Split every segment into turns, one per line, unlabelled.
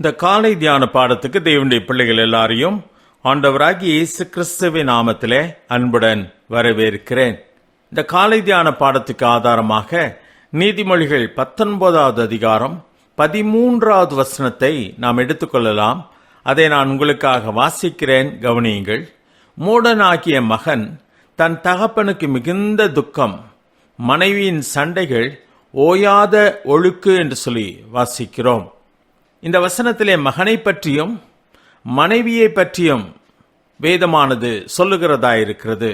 இந்த காலை தியான பாடத்துக்கு தேவனுடைய பிள்ளைகள் எல்லாரையும் ஆண்டவராகி இயேசு கிறிஸ்துவின் நாமத்திலே அன்புடன் வரவேற்கிறேன். இந்த காலை தியான பாடத்துக்கு ஆதாரமாக நீதிமொழிகள் பத்தொன்பதாவது அதிகாரம் பதிமூன்றாவது வசனத்தை நாம் எடுத்துக்கொள்ளலாம் அதை நான் உங்களுக்காக வாசிக்கிறேன் கவனியுங்கள். மூடனாகிய மகன் தன் தகப்பனுக்கு மிகுந்த துக்கம் மனைவியின் சண்டைகள் ஓயாத ஒழுக்கு என்று சொல்லி வாசிக்கிறோம். இந்த வசனத்திலே மகனை பற்றியும் மனைவியை பற்றியும் வேதமானது சொல்லுகிறதா இருக்கிறது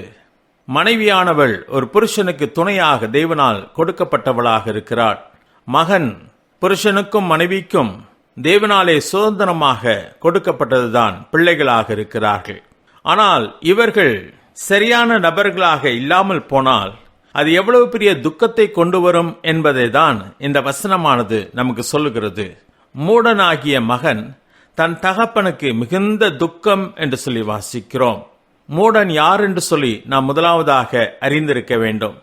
மனைவியானவள் ஒரு புருஷனுக்கு துணையாக தேவனால் கொடுக்கப்பட்டவளாக இருக்கிறாள். மகன் புருஷனுக்கும் மனைவிக்கும் தேவனாலே சுதந்திரமாக கொடுக்கப்பட்டதுதான் பிள்ளைகளாக இருக்கிறார்கள். ஆனால் இவர்கள் சரியான நபர்களாக இல்லாமல் போனால் அது எவ்வளவு பெரிய துக்கத்தை கொண்டு வரும் என்பதை தான் இந்த வசனமானது நமக்கு சொல்லுகிறது. மூடனாகிய மகன் தன் தகப்பனுக்கு மிகுந்த துக்கம் என்று சொல்லி வாசிக்கிறோம். மூடன் யார் என்று சொல்லி நாம் முதலாவதாக அறிந்திருக்க வேண்டும்.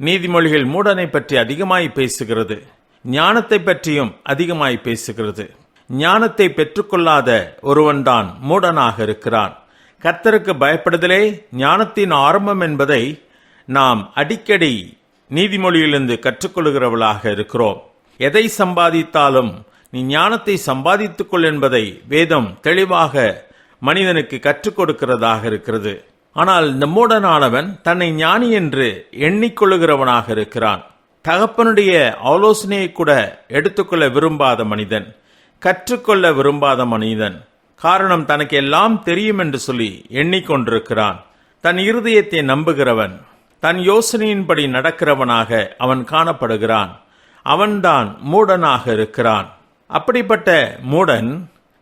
நீதிமொழிகள் மூடனை பற்றி அதிகமாய் பேசுகிறது. ஞானத்தை பற்றியும் அதிகமாய் பேசுகிறது. ஞானத்தை பெற்றுக்கொள்ளாத ஒருவன்தான் மூடனாக இருக்கிறான். கர்த்தருக்கு பயப்படுதலே ஞானத்தின் ஆரம்பம் என்பதை நாம் அடிக்கடி நீதிமொழியிலிருந்து கற்றுக்கொள்கிறவளாக இருக்கிறோம். எதை சம்பாதித்தாலும் நீ ஞானத்தை சம்பாதித்துக்கொள் என்பதை வேதம் தெளிவாக மனிதனுக்கு கற்றுக் கொடுக்கிறதாக இருக்கிறது. ஆனால் இந்த மூடனானவன் தன்னை ஞானி என்று எண்ணிக்கொள்ளுகிறவனாக இருக்கிறான். தகப்பனுடைய ஆலோசனையை கூட எடுத்துக்கொள்ள விரும்பாத மனிதன் கற்றுக்கொள்ள விரும்பாத மனிதன். காரணம் தனக்கு எல்லாம் தெரியும் என்று சொல்லி எண்ணிக்கொண்டிருக்கிறான். தன் இருதயத்தை நம்புகிறவன் தன் யோசனையின்படி நடக்கிறவனாக அவன் காணப்படுகிறான். அவன்தான் மூடனாக இருக்கிறான். அப்படிப்பட்ட மூடன்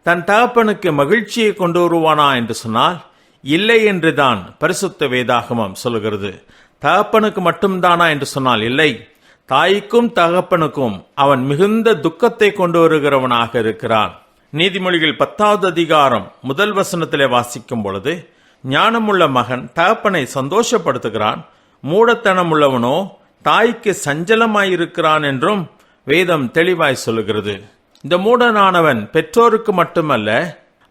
தன் தகப்பனுக்கு மகிழ்ச்சியை கொண்டு வருவானா என்று சொன்னால் இல்லை என்றுதான் பரிசுத்த வேதாகமம் சொல்கிறது தகப்பனுக்கு மட்டும்தானா என்று சொன்னால் இல்லை தாய்க்கும் தகப்பனுக்கும் அவன் மிகுந்த துக்கத்தை கொண்டு வருகிறவனாக இருக்கிறான். நீதிமொழிகள் பத்தாவது அதிகாரம் முதல் வசனத்திலே வாசிக்கும் பொழுது ஞானமுள்ள மகன் தகப்பனை சந்தோஷப்படுத்துகிறான் மூடத்தனம் உள்ளவனோ தாய்க்கு சஞ்சலமாயிருக்கிறான் என்றும் வேதம் தெளிவாய் சொல்லுகிறது. இந்த மூடனானவன் பெற்றோருக்கு மட்டுமல்ல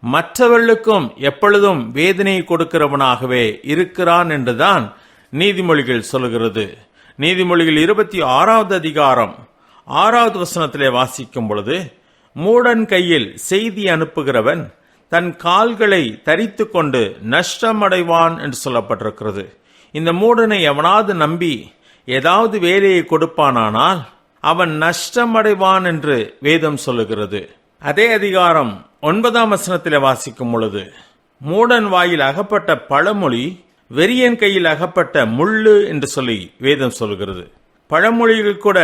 மற்றவர்களுக்கும் எப்பொழுதும் வேதனை கொடுக்கிறவனாகவே இருக்கிறான் என்றுதான் நீதிமொழிகள் சொல்லுகிறது. நீதிமொழிகள் இருபத்தி ஆறாவது அதிகாரம் ஆறாவது வசனத்திலே வாசிக்கும் பொழுது மூடன் கையில் செய்தி அனுப்புகிறவன் தன் கால்களை தரித்து கொண்டு நஷ்டமடைவான் என்று சொல்லப்பட்டிருக்கிறது. இந்த மூடனை எவனாவது நம்பி ஏதாவது வேலையை கொடுப்பானானால் அவன் நஷ்டமடைவான் என்று வேதம் சொல்லுகிறது. அதே அதிகாரம் ஒன்பதாம் வசனத்தில் வாசிக்கும் பொழுது மூடன் வாயில் அகப்பட்ட பழமொழி வெறியன் கையில் அகப்பட்ட முள்ளு என்று சொல்லி வேதம் சொல்கிறது பழமொழிகள் கூட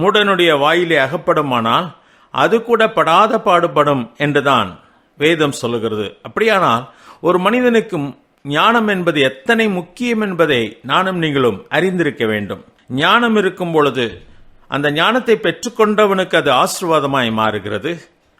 மூடனுடைய வாயிலே அகப்படுமானால் அது கூட படாத பாடுபடும் என்றுதான் வேதம் சொல்லுகிறது. அப்படியானால் ஒரு மனிதனுக்கு ஞானம் என்பது எத்தனை முக்கியம் என்பதை நானும் நீங்களும் அறிந்திருக்க வேண்டும். ஞானம் இருக்கும் பொழுது அந்த ஞானத்தை பெற்றுக்கொண்டவனுக்கு அது ஆசிர்வாதமாய் மாறுகிறது.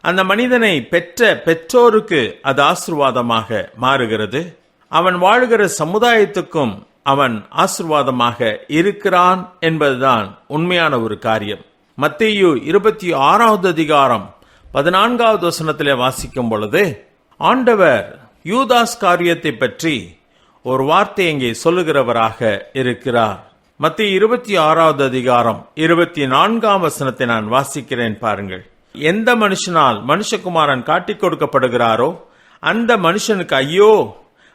அந்த மனிதனை பெற்ற பெற்றோருக்கு அது ஆசிர்வாதமாக மாறுகிறது. அவன் வாழுகிற சமுதாயத்துக்கும் அவன் ஆசிர்வாதமாக இருக்கிறான் என்பதுதான் உண்மையான ஒரு காரியம். மத்தியு இருபத்தி ஆறாவது அதிகாரம் பதினான்காவது வசனத்திலே வாசிக்கும் பொழுது ஆண்டவர் யூதாஸ் காரியத்தை பற்றி ஒரு வார்த்தை இங்கே சொல்லுகிறவராக இருக்கிறார். மத்திய இருபத்தி ஆறாவது அதிகாரம் இருபத்தி நான்காம் வசனத்தை நான் வாசிக்கிறேன் பாருங்கள். எந்த மனுஷனால் மனுஷகுமாரன் காட்டிக் கொடுக்கப்படுகிறாரோ அந்த மனுஷனுக்கு ஐயோ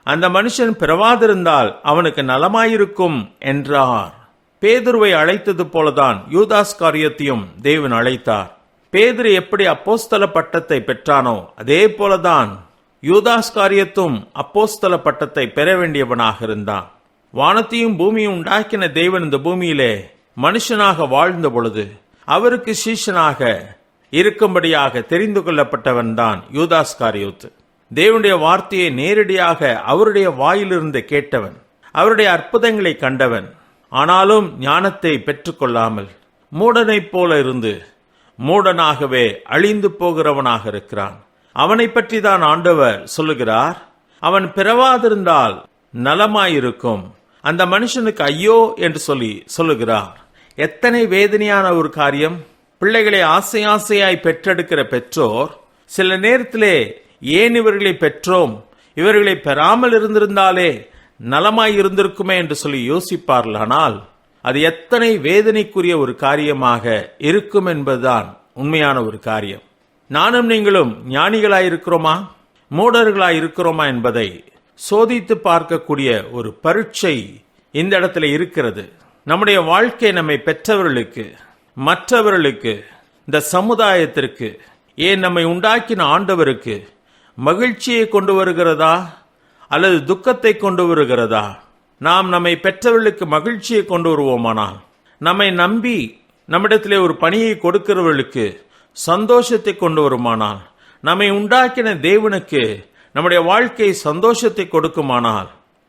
அந்த மனுஷன் பிறவாதிருந்தால் அவனுக்கு நலமாயிருக்கும் என்றார். பேதுருவை அழைத்தது போலதான் யூதாஸ் காரியத்தையும் தேவன் அழைத்தார். பேதுரு எப்படி அப்போஸ்தல பட்டத்தை பெற்றானோ அதே போலதான் யூதாஸ் காரியத்தும் அப்போஸ்தல பட்டத்தை பெற வேண்டியவனாக இருந்தான். வானத்தையும் பூமியும் உண்டாக்கின தேவன் இந்த பூமியிலே மனுஷனாக வாழ்ந்த பொழுது அவருக்கு சீஷனாக இருக்கும்படியாக தெரிந்து கொள்ளப்பட்டவன் தான் யூதாஸ் காரியோத்து. தேவனுடைய வார்த்தையை நேரடியாக அவருடைய வாயிலிருந்து கேட்டவன் அவருடைய அற்புதங்களை கண்டவன். ஆனாலும் ஞானத்தை பெற்றுக்கொள்ளாமல் மூடனைப் போல இருந்து மூடனாகவே அழிந்து போகிறவனாக இருக்கிறான். அவனை பற்றி தான் ஆண்டவர் சொல்லுகிறார். அவன் பிறவாதிருந்தால் நலமாயிருக்கும். அந்த மனுஷனுக்கு ஐயோ என்று சொல்லி சொல்லுகிறார். எத்தனை வேதனையான ஒரு காரியம். பிள்ளைகளை ஆசை ஆசையாய் பெற்றெடுக்கிற பெற்றோர் சில நேரத்திலே ஏன் இவர்களை பெற்றோம்? இவர்களை பெறாமல் இருந்திருந்தாலே நலமாய் இருந்திருக்குமே என்று சொல்லி யோசிப்பார்களானால் அது எத்தனை வேதனைக்குரிய ஒரு காரியமாக இருக்கும் என்பதுதான் உண்மையான ஒரு காரியம். நானும் நீங்களும் ஞானிகளாய் இருக்கிறோமா மூடர்களாய் இருக்கிறோமா என்பதை சோதித்து பார்க்கக்கூடிய ஒரு பரீட்சை இந்த இடத்துல இருக்கிறது. நம்முடைய வாழ்க்கை நம்மை பெற்றவர்களுக்கு மற்றவர்களுக்கு இந்த சமுதாயத்திற்கு ஏன் நம்மை உண்டாக்கின ஆண்டவருக்கு மகிழ்ச்சியை கொண்டு வருகிறதா? அல்லது துக்கத்தை கொண்டு வருகிறதா? நாம் நம்மை பெற்றவர்களுக்கு மகிழ்ச்சியை கொண்டு வருவோமானால் நம்மை நம்பி நம்மிடத்திலே ஒரு பணியை கொடுக்கிறவர்களுக்கு சந்தோஷத்தை கொண்டு வருமானால் நம்மை உண்டாக்கின தேவனுக்கு நம்முடைய வாழ்க்கை சந்தோஷத்தை கொடுக்குமானால்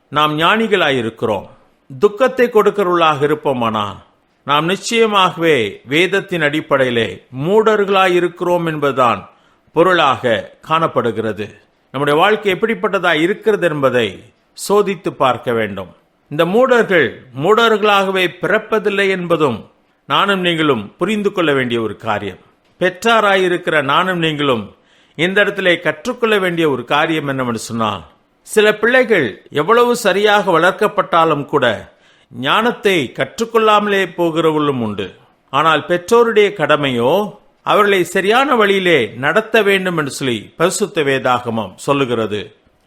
நாம் ஞானிகளாயிருக்கிறோம். துக்கத்தை கொடுக்கிறவர்களாக இருப்போமானால் நாம் நிச்சயமாகவே வேதத்தின் அடிப்படையிலே மூடர்களாயிருக்கிறோம் என்பதுதான் பொருளாக காணப்படுகிறது. நம்முடைய வாழ்க்கை எப்படிப்பட்டதாக இருக்கிறது என்பதை சோதித்து பார்க்க வேண்டும். இந்த மூடர்கள் மூடர்களாகவே பிறப்பதில்லை என்பதும் நானும் நீங்களும் புரிந்து கொள்ள வேண்டிய ஒரு காரியம். பெற்றாராயிருக்கிற நானும் நீங்களும் இந்த இடத்திலே கற்றுக்கொள்ள வேண்டிய ஒரு காரியம் என்னவென்று சொன்னால் சில பிள்ளைகள் எவ்வளவு சரியாக வளர்க்கப்பட்டாலும் கூட ஞானத்தை கற்றுக்கொள்ளாமலே போகிறவர்களும் உண்டு. ஆனால் பெற்றோருடைய கடமையோ அவர்களை சரியான வழியிலே நடத்த வேண்டும் என்று சொல்லி பரிசுத்த வேதாகமம் சொல்லுகிறது.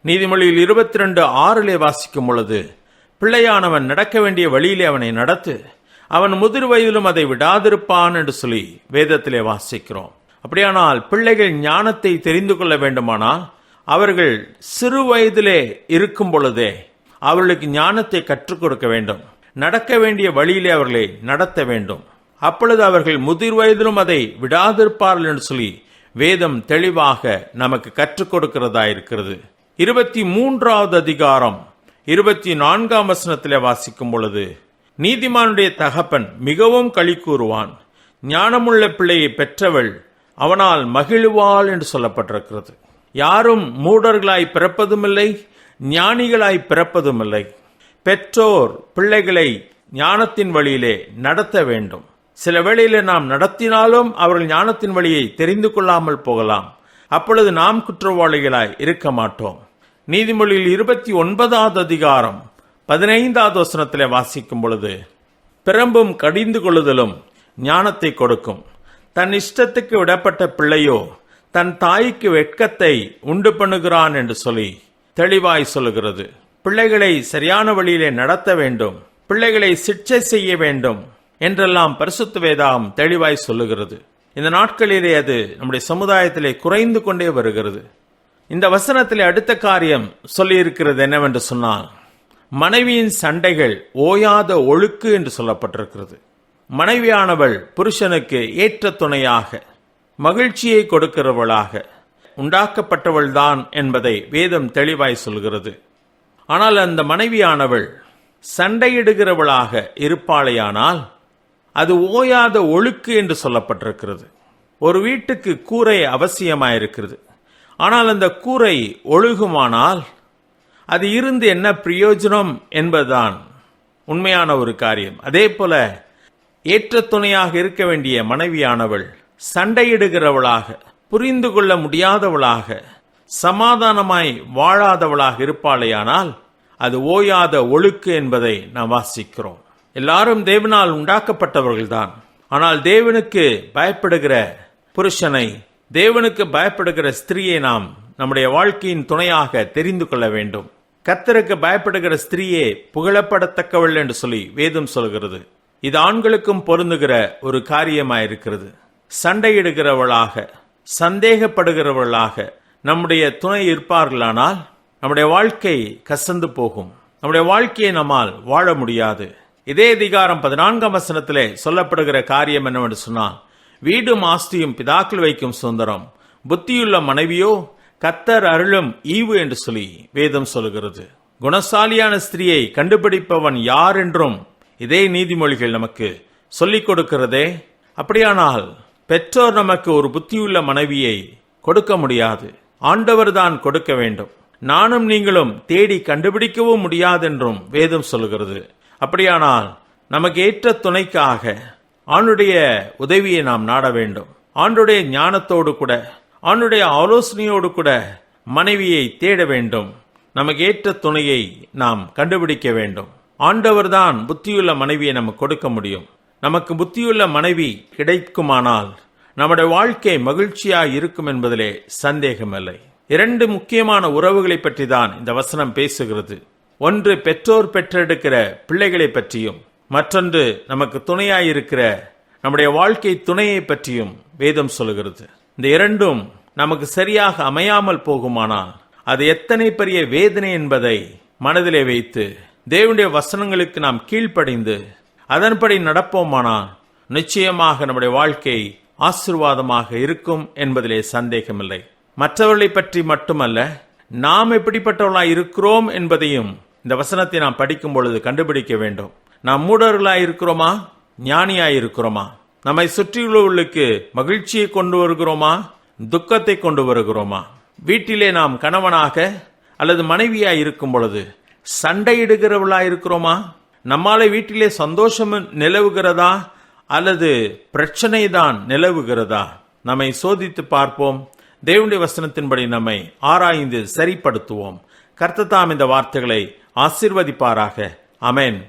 நீதிமொழியில் இருபத்தி ரெண்டு ஆறிலே வாசிக்கும் பொழுது பிள்ளையானவன் நடக்க வேண்டிய வழியிலே அவனை நடத்து அவன் முதிர் வயதிலும் அதை விடாதிருப்பான் என்று சொல்லி வேதத்திலே வாசிக்கிறோம். அப்படியானால் பிள்ளைகள் ஞானத்தை தெரிந்து கொள்ள வேண்டுமானால் அவர்கள் சிறு வயதிலே இருக்கும் பொழுதே அவர்களுக்கு ஞானத்தை கற்றுக் கொடுக்க வேண்டும். நடக்க வேண்டிய வழியிலே அவர்களை நடத்த வேண்டும். அப்பொழுது அவர்கள் முதிர் வயதிலும் அதை விடாதிருப்பார்கள் என்று சொல்லி வேதம் தெளிவாக நமக்கு கற்றுக் கொடுக்கிறதா இருக்கிறது. இருபத்தி மூன்றாவது அதிகாரம் இருபத்தி நான்காம் வசனத்திலே வாசிக்கும் பொழுது நீதிமானுடைய தகப்பன் மிகவும் களி கூறுவான். ஞானமுள்ள பிள்ளையை பெற்றவள் அவனால் மகிழ்வாள் என்று சொல்லப்பட்டிருக்கிறது. யாரும் மூடர்களாய் பிறப்பதுமில்லை ஞானிகளாய் பிறப்பதுமில்லை. பெற்றோர் பிள்ளைகளை ஞானத்தின் வழியிலே நடத்த வேண்டும். சில வேளையிலே நாம் நடத்தினாலும் அவர்கள் ஞானத்தின் வழியை தெரிந்து கொள்ளாமல் போகலாம். அப்பொழுது நாம் குற்றவாளிகளாய் இருக்க மாட்டோம். நீதிமொழியில் இருபத்தி ஒன்பதாவது அதிகாரம் பதினைந்தாவது வசனத்திலே வாசிக்கும் பொழுது பிரம்பும் கடிந்து கொள்ளுதலும் ஞானத்தை கொடுக்கும். தன் இஷ்டத்துக்கு விடப்பட்ட பிள்ளையோ தன் தாய்க்கு வெட்கத்தை உண்டு பண்ணுகிறான் என்று சொல்லி தெளிவாய் சொல்லுகிறது. பிள்ளைகளை சரியான வழியிலே நடத்த வேண்டும் பிள்ளைகளை சிக்ஷை செய்ய வேண்டும் என்றெல்லாம் பரிசுத்த வேதாம் தெளிவாய் சொல்லுகிறது. இந்த நாட்களிலே அது நம்முடைய சமுதாயத்திலே குறைந்து கொண்டே வருகிறது. இந்த வசனத்திலே அடுத்த காரியம் சொல்லியிருக்கிறது என்னவென்று சொன்னால் மனைவியின் சண்டைகள் ஓயாத ஒழுக்கு என்று சொல்லப்பட்டிருக்கிறது. மனைவியானவள் புருஷனுக்கு ஏற்ற துணையாக மகிழ்ச்சியை கொடுக்கிறவளாக உண்டாக்கப்பட்டவள்தான் என்பதை வேதம் தெளிவாய் சொல்கிறது. ஆனால் அந்த மனைவியானவள் சண்டையிடுகிறவளாக இருப்பாளையானால் அது ஓயாத ஒழுக்கு என்று சொல்லப்பட்டிருக்கிறது. ஒரு வீட்டுக்கு கூரை அவசியமாயிருக்கிறது. ஆனால் அந்த கூரை ஒழுகுமானால் அது இருந்து என்ன பிரயோஜனம் என்பதுதான் உண்மையான ஒரு காரியம். அதே போல ஏற்ற துணையாக இருக்க வேண்டிய மனைவியானவள் சண்டையிடுகிறவளாக புரிந்து கொள்ள முடியாதவளாக சமாதானமாய் வாழாதவளாக இருப்பாளேயானால் அது ஓயாத ஒழுக்கு என்பதை நாம் வாசிக்கிறோம். எல்லாரும் தேவனால் உண்டாக்கப்பட்டவர்கள்தான். ஆனால் தேவனுக்கு பயப்படுகிற புருஷனை தேவனுக்கு பயப்படுகிற ஸ்திரீயை நாம் நம்முடைய வாழ்க்கையின் துணையாக தெரிந்து கொள்ள வேண்டும். கத்தருக்கு பயப்படுகிற ஸ்திரீயே புகழப்படத்தக்கவள் என்று சொல்லி வேதம் சொல்கிறது. இது ஆண்களுக்கும் பொருந்துகிற ஒரு காரியமாயிருக்கிறது. சண்டையிடுகிறவளாக சந்தேகப்படுகிறவளாக நம்முடைய துணை இருப்பார்களானால் நம்முடைய வாழ்க்கை கசந்து போகும். நம்முடைய வாழ்க்கையை நம்மால் வாழ முடியாது. இதே அதிகாரம் பதினான்காம் வசனத்திலே சொல்லப்படுகிற காரியம் என்னவென்று சொன்னால் வீடும் ஆஸ்தியும் பிதாக்கள் வைக்கும் சுதந்திரம் புத்தியுள்ள மனைவியோ கத்தர் அருளும் ஈவு என்று சொல்லி வேதம் சொல்கிறது குணசாலியான ஸ்திரியை கண்டுபிடிப்பவன் யார் என்றும் இதே நீதிமொழிகள் நமக்கு சொல்லிக் கொடுக்கிறதே. அப்படியானால் பெற்றோர் நமக்கு ஒரு புத்தியுள்ள மனைவியை கொடுக்க முடியாது. ஆண்டவர் தான் கொடுக்க வேண்டும். நானும் நீங்களும் தேடி கண்டுபிடிக்கவும் முடியாதென்றும் வேதம் சொல்கிறது அப்படியானால் நமக்கு ஏற்ற துணைக்காக ஆணுடைய உதவியை நாம் நாட வேண்டும். ஆண்டுடைய ஞானத்தோடு கூட அவனுடைய ஆலோசனையோடு கூட மனைவியை தேட வேண்டும். நமக்கு ஏற்ற துணையை நாம் கண்டுபிடிக்க வேண்டும். ஆண்டவர்தான் புத்தியுள்ள மனைவியை நமக்கு கொடுக்க முடியும். நமக்கு புத்தியுள்ள மனைவி கிடைக்குமானால் நம்முடைய வாழ்க்கை மகிழ்ச்சியாக இருக்கும் என்பதிலே சந்தேகமில்லை. இரண்டு முக்கியமான உறவுகளை பற்றி தான் இந்த வசனம் பேசுகிறது. ஒன்று பெற்றோர் பெற்றெடுக்கிற பிள்ளைகளை பற்றியும் மற்றொன்று நமக்கு துணையாயிருக்கிற நம்முடைய வாழ்க்கை துணையை பற்றியும் வேதம் சொல்கிறது இந்த இரண்டும் நமக்கு சரியாக அமையாமல் போகுமானால் அது எத்தனை பெரிய வேதனை என்பதை மனதிலே வைத்து தேவனுடைய வசனங்களுக்கு நாம் கீழ்ப்படைந்து அதன்படி நடப்போமானால் நிச்சயமாக நம்முடைய வாழ்க்கை ஆசிர்வாதமாக இருக்கும் என்பதிலே சந்தேகமில்லை. மற்றவர்களை பற்றி மட்டுமல்ல நாம் எப்படிப்பட்டவர்களாக இருக்கிறோம் என்பதையும் இந்த வசனத்தை நாம் படிக்கும் பொழுது கண்டுபிடிக்க வேண்டும். நாம் மூடர்களாக இருக்கிறோமா? ஞானியாக இருக்கிறோமா? நம்மை சுற்றியுள்ளவர்களுக்கு மகிழ்ச்சியை கொண்டு வருகிறோமா? துக்கத்தை கொண்டு வருகிறோமா? வீட்டிலே நாம் கணவனாக அல்லது மனைவியாக இருக்கும் பொழுது சண்டையிடுகிறவளா இருக்கிறோமா நம்மளை வீட்டிலே சந்தோஷம் நிலவுகிறதா? அல்லது பிரச்சனை தான் நிலவுகிறதா? நம்மை சோதித்து பார்ப்போம். தேவனுடைய வசனத்தின்படி நம்மை ஆராய்ந்து சரிப்படுத்துவோம். கர்த்ததாம் இந்த வார்த்தைகளை ஆசிர்வதிப்பாராக. அமேன்